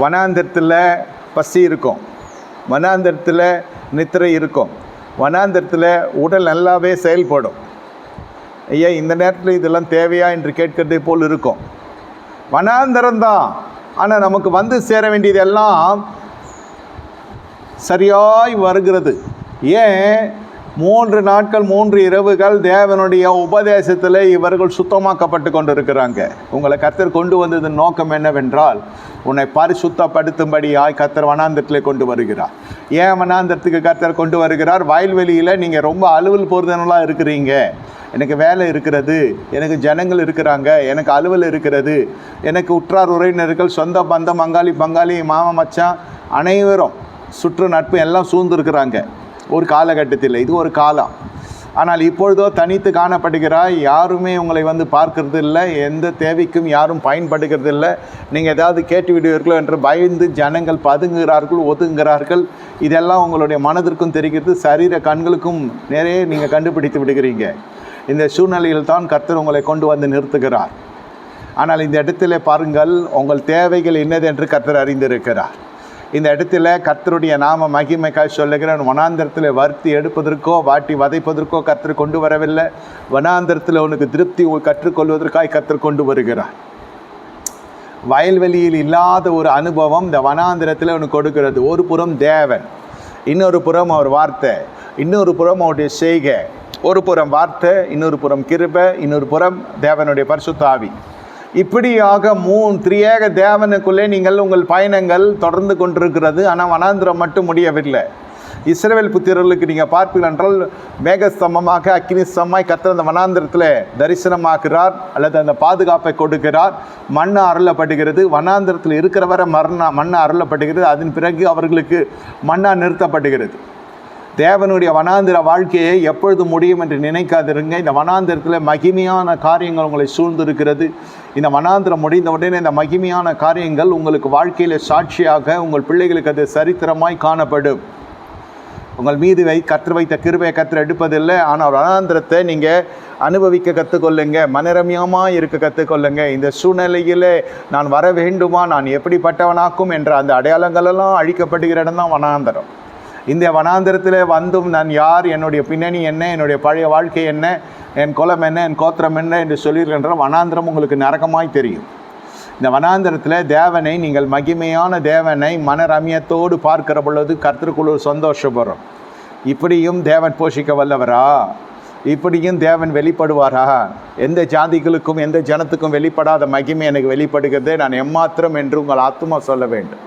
வனாந்தரத்தில் பசி இருக்கும். வனாந்தரத்தில் நித்திரை இருக்கும். வனாந்தரத்தில் உடல் நல்லாவே செயல்படும். ஐயா இந்த நேரத்தில் இதெல்லாம் தேவையா என்று கேட்கறதை போல் இருக்கும். வனாந்தரம்தான் ஆனால் நமக்கு வந்து சேர வேண்டியதெல்லாம் சரியாய் வருகிறது. ஏன்? மூன்று நாட்கள் மூன்று இரவுகள் தேவனுடைய உபதேசத்தில் இவர்கள் சுத்தமாக்கப்பட்டு கொண்டிருக்கிறாங்க. உங்களை கத்தர் கொண்டு வந்ததன் நோக்கம் என்னவென்றால் உன்னை பரிசுத்தப்படுத்தும்படியாய் கத்தர் வனாந்திரத்தில் கொண்டு வருகிறார். ஏன் வனாந்திரத்துக்கு கத்தர் கொண்டு வருகிறார்? வயல்வெளியில் நீங்கள் ரொம்ப அலுவல் போகிறதுனெல்லாம் இருக்கிறீங்க. எனக்கு வேலை இருக்கிறது எனக்கு ஜனங்கள் இருக்கிறாங்க எனக்கு அலுவல் இருக்கிறது எனக்கு உற்றார் உறவினர்கள் சொந்த பந்தம் பங்காளி பங்காளி மாமா மச்சான் அனைவரும் சுற்று நட்பு எல்லாம் சூழ்ந்துருக்குறாங்க. ஒரு காலகட்டத்தில். இது ஒரு காலம். ஆனால் இப்பொழுதோ தனித்து காணப்படுகிறாய். யாருமே உங்களை வந்து பார்க்கறது இல்லை எந்த தேவைக்கும் யாரும் பயன்படுகிறது இல்லை நீங்கள் ஏதாவது கேட்டு விடுவீர்களோ என்று பயந்து ஜனங்கள் பதுங்குகிறார்கள் ஒதுங்குகிறார்கள். இதெல்லாம் உங்களுடைய மனதிற்கும் தெரிகிறது. சரீர கண்களுக்கும் நிறைய நீங்கள் கண்டுபிடித்து விடுகிறீங்க. இந்த சூழ்நிலையில் தான் கர்த்தர் உங்களை கொண்டு வந்து நிறுத்துகிறார். ஆனால் இந்த இடத்திலே பாருங்கள் உங்கள் தேவைகள் என்னது என்று கர்த்தர் அறிந்திருக்கிறார். இந்த இடத்துல கர்த்தருடைய நாம மகிமைக்காய் சொல்லுகிறேன். வனாந்திரத்தில் வருத்தி எடுப்பதற்கோ வாட்டி வதைப்பதற்கோ கர்த்தர் கொண்டு வரவில்லை. வனாந்திரத்தில் உனக்கு திருப்தி கற்றுக்கொள்வதற்காய் கர்த்தர் கொண்டு வருகிறார். வயல்வெளியில் இல்லாத ஒரு அனுபவம் இந்த வனாந்திரத்தில் உனக்கு கொடுக்கிறது. ஒரு புறம் தேவன் இன்னொரு புறம் அவர் வார்த்தை இன்னொரு புறம் அவருடைய செய்கை ஒரு புறம் வார்த்தை இன்னொரு புறம் கிருபை இன்னொரு புறம் தேவனுடைய பரிசுத்தாவி இப்படியாக மூணு திரியேக தேவனுக்குள்ளே நீங்கள் உங்கள் பயணங்கள் தொடர்ந்து கொண்டிருக்கிறது. ஆனால் வனாந்திரம் மட்டும் முடியவில்லை. இஸ்ரேல் புத்திரர்களுக்கு நீங்கள் பார்ப்பீர்கள் என்றால் மேகஸ்தம்பமாக அக்னிஸ்தமாய் கத்திர அந்த வனாந்திரத்தில் தரிசனமாக்குறார் அல்லது அந்த பாதுகாப்பை கொடுக்கிறார். மண் அருளப்படுகிறது. வனாந்திரத்தில் இருக்கிற வரை மரண மண்ணு அருளப்படுகிறது. அதன் பிறகு அவர்களுக்கு மண்ணா நிறுத்தப்படுகிறது. தேவனுடைய வனாந்திர வாழ்க்கையை எப்பொழுது முடியும் என்று நினைக்காதிருங்க. இந்த வனாந்திரத்தில் மகிமையான காரியங்கள் உங்களை சூழ்ந்திருக்கிறது. இந்த வனாந்திரம் முடிந்த உடனே இந்த மகிமையான காரியங்கள் உங்களுக்கு வாழ்க்கையில் சாட்சியாக உங்கள் பிள்ளைகளுக்கு அது சரித்திரமாய் காணப்படும். உங்கள் மீது வை கற்று வைத்த கிருபையை கற்று எடுப்பதில்லை. ஆனால் வனாந்திரத்தை நீங்கள் அனுபவிக்க கற்றுக்கொள்ளுங்க மனரமியமாக இருக்க கற்றுக்கொள்ளுங்க இந்த சூழ்நிலையில் நான் வர வேண்டுமா? நான் எப்படிப்பட்டவனாக்கும் என்ற அந்த அடையாளங்களெல்லாம் அழிக்கப்படுகிற இடம் தான் வனாந்திரம். இந்த வனாந்திரத்தில் வந்தும் நான் யார் என்னுடைய பின்னணி என்ன என்னுடைய பழைய வாழ்க்கை என்ன என் குலம் என்ன என் கோத்திரம் என்ன என்று சொல்லியிருக்கின்ற வனாந்திரம் உங்களுக்கு நரகமாய் தெரியும். இந்த வனாந்திரத்தில் தேவனை நீங்கள் மகிமையான தேவனை மன ரமியத்தோடு பார்க்கிற பொழுது கர்த்தருக்குள்ள சந்தோஷப்படுறோம் இப்படியும் தேவன் போஷிக்க வல்லவரா? இப்படியும் தேவன் வெளிப்படுவாரா? எந்த ஜாதிகளுக்கும் எந்த ஜனத்துக்கும் வெளிப்படாத மகிமை எனக்கு வெளிப்படுகிறது நான் எம்மாத்திரம் என்று உங்கள் ஆத்மா சொல்ல வேண்டும்.